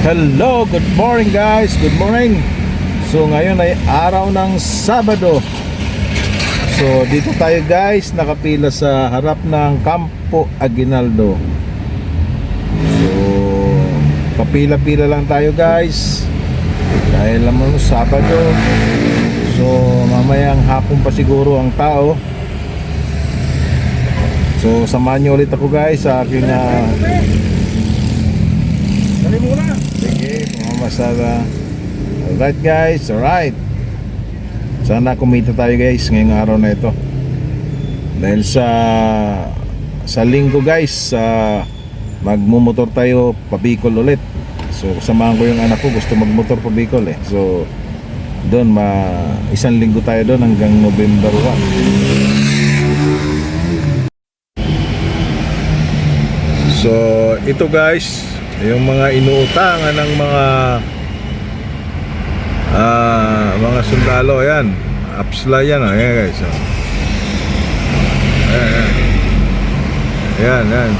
Hello, good morning guys, good morning. So ngayon ay araw ng Sabado. So dito tayo guys, nakapila sa harap ng Campo Aguinaldo. So papila-pila lang tayo guys. Dahil naman Sabado. So mamayang hapon pa siguro ang tao. So samahan niyo ulit ako guys sa aking ah, Dali muna. Sige, pumamasada. Alright guys, alright. Sana kumita tayo guys ngayong araw na ito. Dahil sa sa linggo guys, sa magmumotor tayo pa Bicol ulit. So kasamahan ko yung anak ko gusto magmotor pa Bicol eh. So doon ma isang linggo tayo doon hanggang November 1. So ito guys, yung mga inuutangan ng mga ah mga sundalo yan. Apsla yan, oh. Ayan guys. Oh. Ayan, ayan. Ayan, ayan.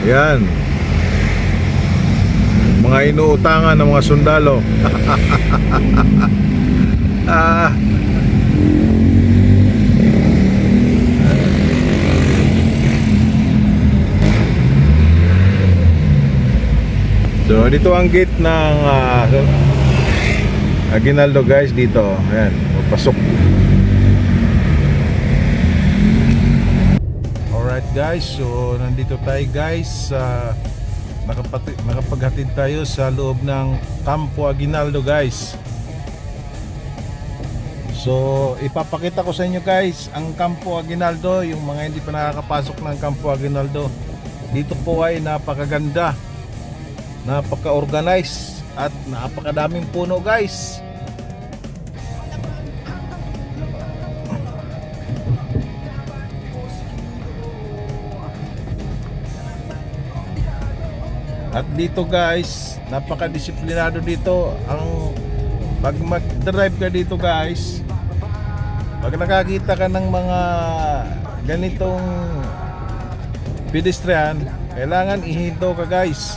Ayan. Mga inuutangan ng mga sundalo. ah. So dito ang gate ng ah, Aguinaldo guys dito. Ayan, papasok. Alright guys, so nandito tayo guys sa nakapati, nakapaghatid tayo sa loob ng Campo Aguinaldo guys. So ipapakita ko sa inyo guys ang Campo Aguinaldo, yung mga hindi pa nakakapasok ng Campo Aguinaldo. Dito po ay napakaganda napaka-organize at napakadaming puno guys. At dito guys napaka-disiplinado dito. Ang pag mag-drive ka dito guys pag nakakita ka ng mga ganitong pedestrian kailangan ihinto ka guys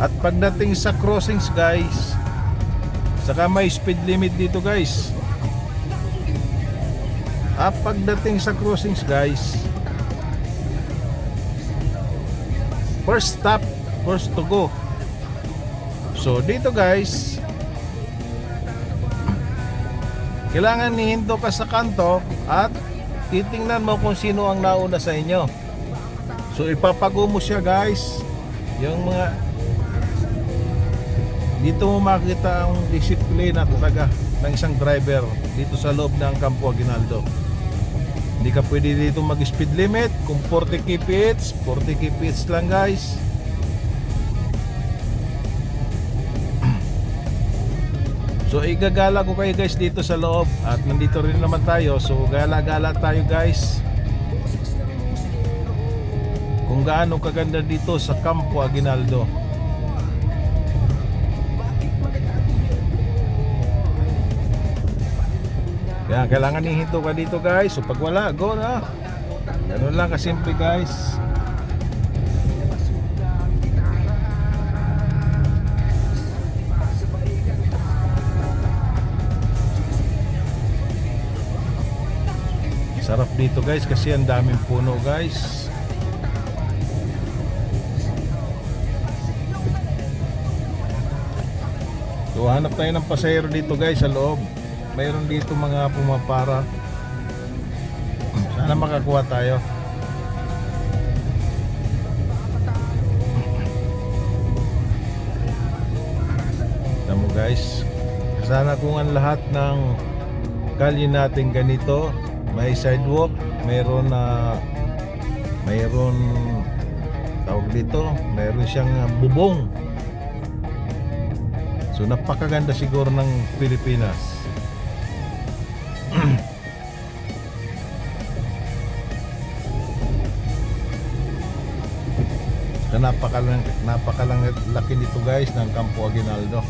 at pagdating sa crossings guys Saka may speed limit dito guys. At pagdating sa crossings guys First stop First to go. So dito guys Kailangan nihinto ka sa kanto At titingnan mo kung sino ang nauna sa inyo. So ipapago mo siya guys Yung mga dito mo makita ang disiplina talaga ng isang driver dito sa loob ng Campo Aguinaldo. Hindi ka pwede dito mag-speed limit. Kung 40 kph, 40 kph lang guys. So igagala ko kayo guys dito sa loob at nandito rin naman tayo. So gala-gala tayo guys. Kung gaano kaganda dito sa Campo Aguinaldo. Kaya kailangan ihinto ka dito guys. So pag wala, go na. Ganun lang kasimple guys. Sarap dito guys kasi ang daming puno guys. So hanap tayo ng pasahero dito guys sa loob mayroon dito mga pumapara sana makakuha tayo. Mo guys sana kung ang lahat ng kalye natin ganito may sidewalk mayroon na mayroon tawag dito mayroon siyang ah, bubong. So napakaganda siguro ng Pilipinas. na napakalang napakalang laki nito guys ng Campo Aguinaldo.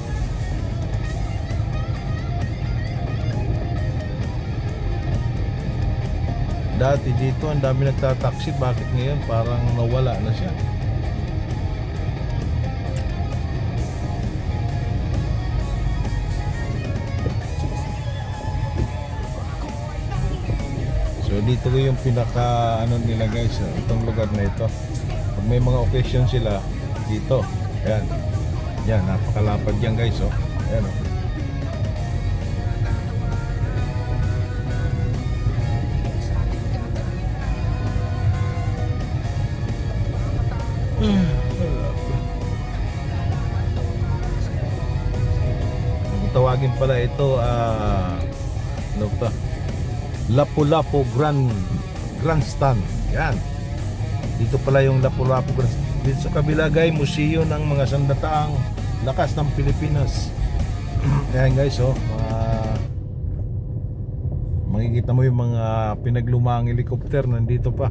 Dati dito ang dami nagtataksi, bakit ngayon parang nawala na siya? Dito yung pinaka ano nila guys, oh, itong lugar na ito. Pag may mga occasion sila dito. Ayan. Yan, napakalapad yan guys, oh. Ayan, oh. Kung tawagin pala ito, ah, ano to? Lapu-Lapu Grand Grandstand. Yan. Dito pala yung Lapu-Lapu Grandstand. Dito sa kabila guys, museo ng mga sandataang lakas ng Pilipinas. Ayan guys, oh, mga makikita mo yung mga pinaglumang helicopter nandito pa.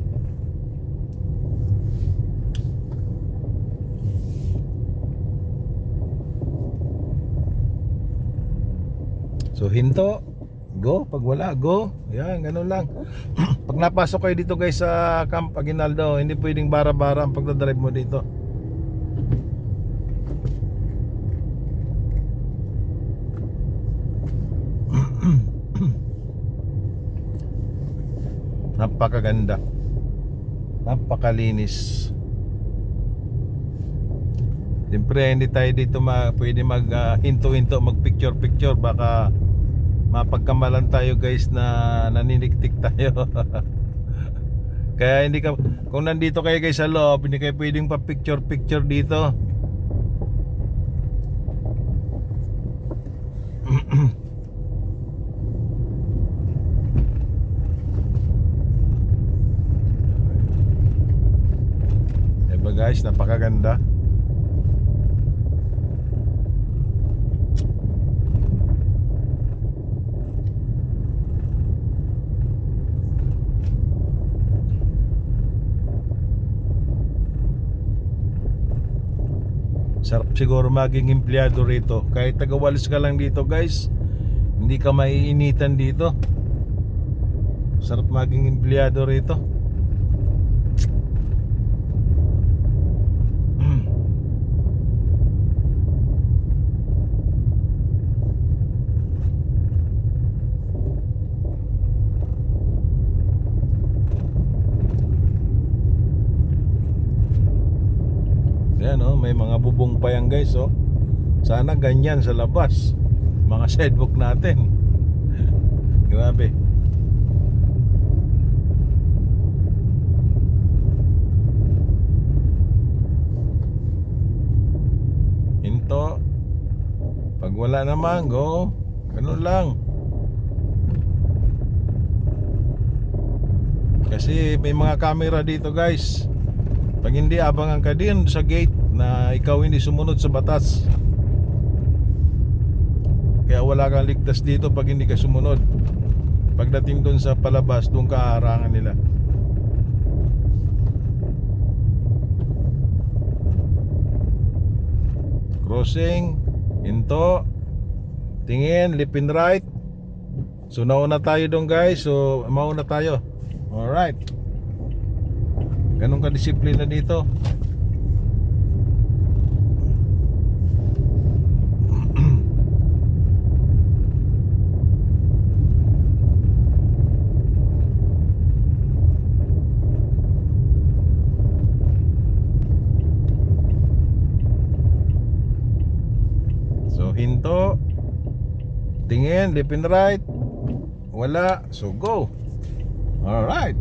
So hinto, go. Pag wala, go. Yan, ganun lang. Pag napasok kayo dito guys sa Camp Aguinaldo, hindi pwedeng bara-bara ang pagdadrive mo dito. Napakaganda. Napakalinis. Siyempre hindi tayo dito ma, pwede mag ah, hinto-hinto, mag picture-picture baka mapagkamalan tayo guys na naniniktik tayo. Kaya hindi ka kung nandito kayo guys sa loob, hindi kayo pwedeng pa picture-picture dito. Diba guys, napakaganda. Sarap siguro maging empleyado rito. Kahit tagawalis ka lang dito guys, hindi ka maiinitan dito. Sarap maging empleyado rito. Yan oh, may mga bubong pa yan guys oh. Sana ganyan sa labas. Mga sidewalk natin. Grabe. Hinto. Pag wala naman, go. Ganun lang. Kasi may mga camera dito guys. Pag hindi abangan ka din sa gate na ikaw hindi sumunod sa batas. Kaya wala kang ligtas dito pag hindi ka sumunod. Pagdating doon sa palabas, doon ka harangan nila. Crossing, into, tingin, lip and right. So nauna tayo doon guys, so mauna tayo. Alright. Ganun ka disiplina dito. So hinto. Tingin, left and right. Wala. So go. Alright.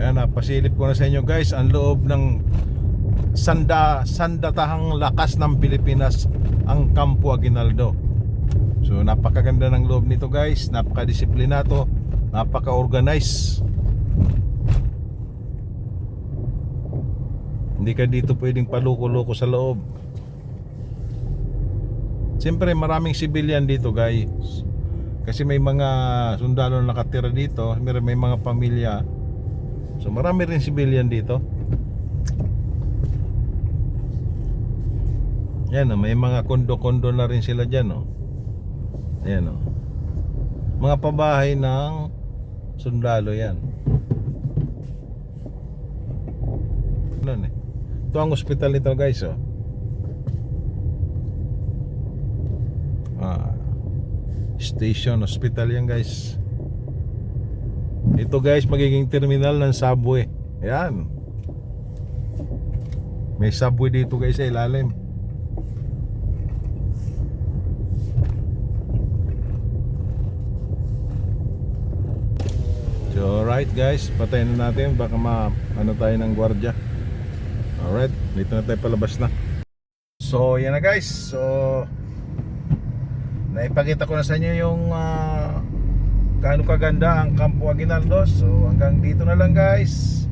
Yan, napasilip ko na sa inyo guys ang loob ng sanda sandatahang lakas ng Pilipinas ang Campo Aguinaldo. So napakaganda ng loob nito guys, napakadisiplinato, napaka-organize. Hindi ka dito pwedeng paluko-luko sa loob. Siyempre maraming civilian dito guys. Kasi may mga sundalo na nakatira dito, may, may mga pamilya. So marami rin civilian dito. Yan oh, may mga kondo-kondo na rin sila dyan oh. Ayan oh. Mga pabahay ng sundalo yan. Ano eh. Ito ang hospital nito guys oh. Ah, station hospital yan guys. Ito guys magiging terminal ng subway. Yan. May subway dito guys sa ilalim. So right guys, patayin na natin baka ma ano tayo ng gwardiya. Alright, dito na tayo palabas na. So yan na guys. So naipakita ko na sa inyo yung uh, gaano kaganda ang Campo Aguinaldo. So hanggang dito na lang guys.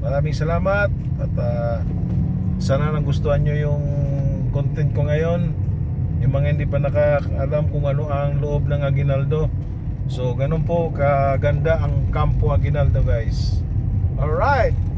Maraming salamat at ah, sana nagustuhan nyo yung content ko ngayon. Yung mga hindi pa nakaalam kung ano ang loob ng Aguinaldo. So ganun po kaganda ang Campo Aguinaldo guys. Alright!